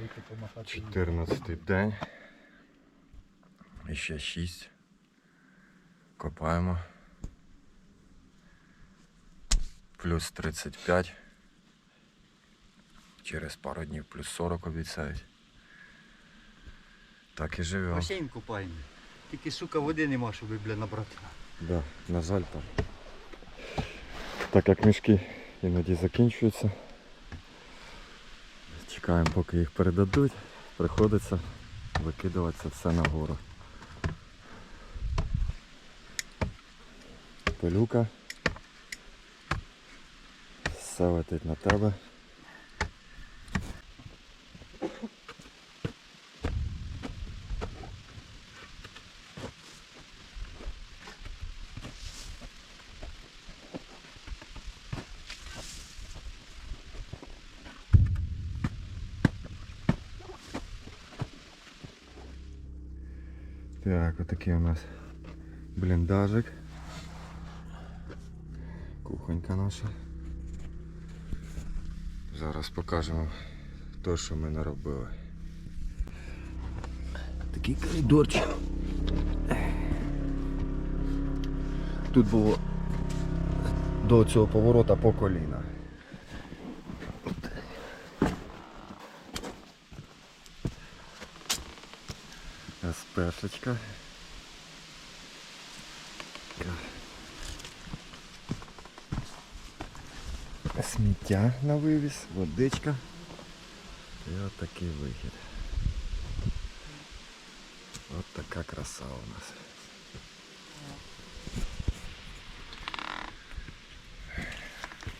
Вийти помахати. 14 день. І ще 6. Копаємо. Плюс 35. Через пару днів плюс 40 обіцяють. Так і живемо. Басейн купаємо. Тільки, сука, води нема, щоб, бля, набрати. Да, на жаль так. Так як мішки іноді закінчуються. Чекаємо поки їх передадуть. Приходиться викидуватися все нагору. Пилюка. Все летить на тебе. Так, отакий у нас бліндажик. Кухонька наша. Зараз покажемо те, що ми наробили. Такий коридорчик. Тут було до цього поворота по коліна. СПшечка. Сміття на вивіз, водичка. І от такий вихід. От така краса у нас.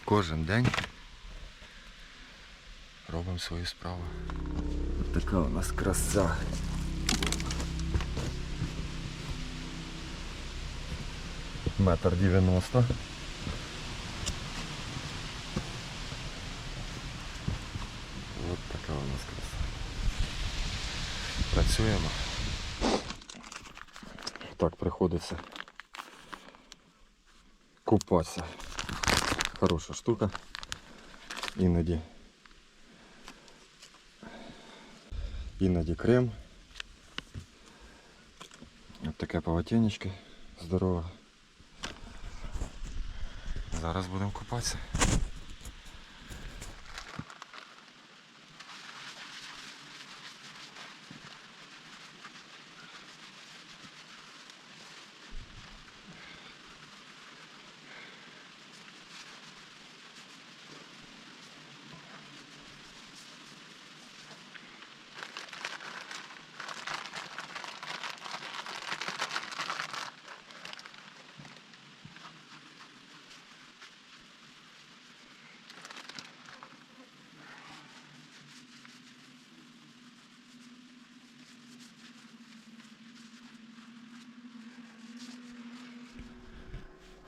Кожен день робимо свою справу. От така у нас краса. Метр дев'яносто. От така у нас краса. Працюємо. Так приходиться купатися. Хороша штука. Іноді. Іноді крем. Ось таке полотенечко здорове. Зараз будемо купатися.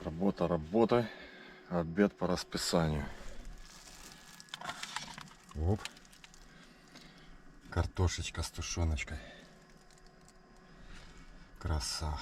Работа, работа. Обед по расписанию. Оп. Картошечка с тушеночкой. Краса.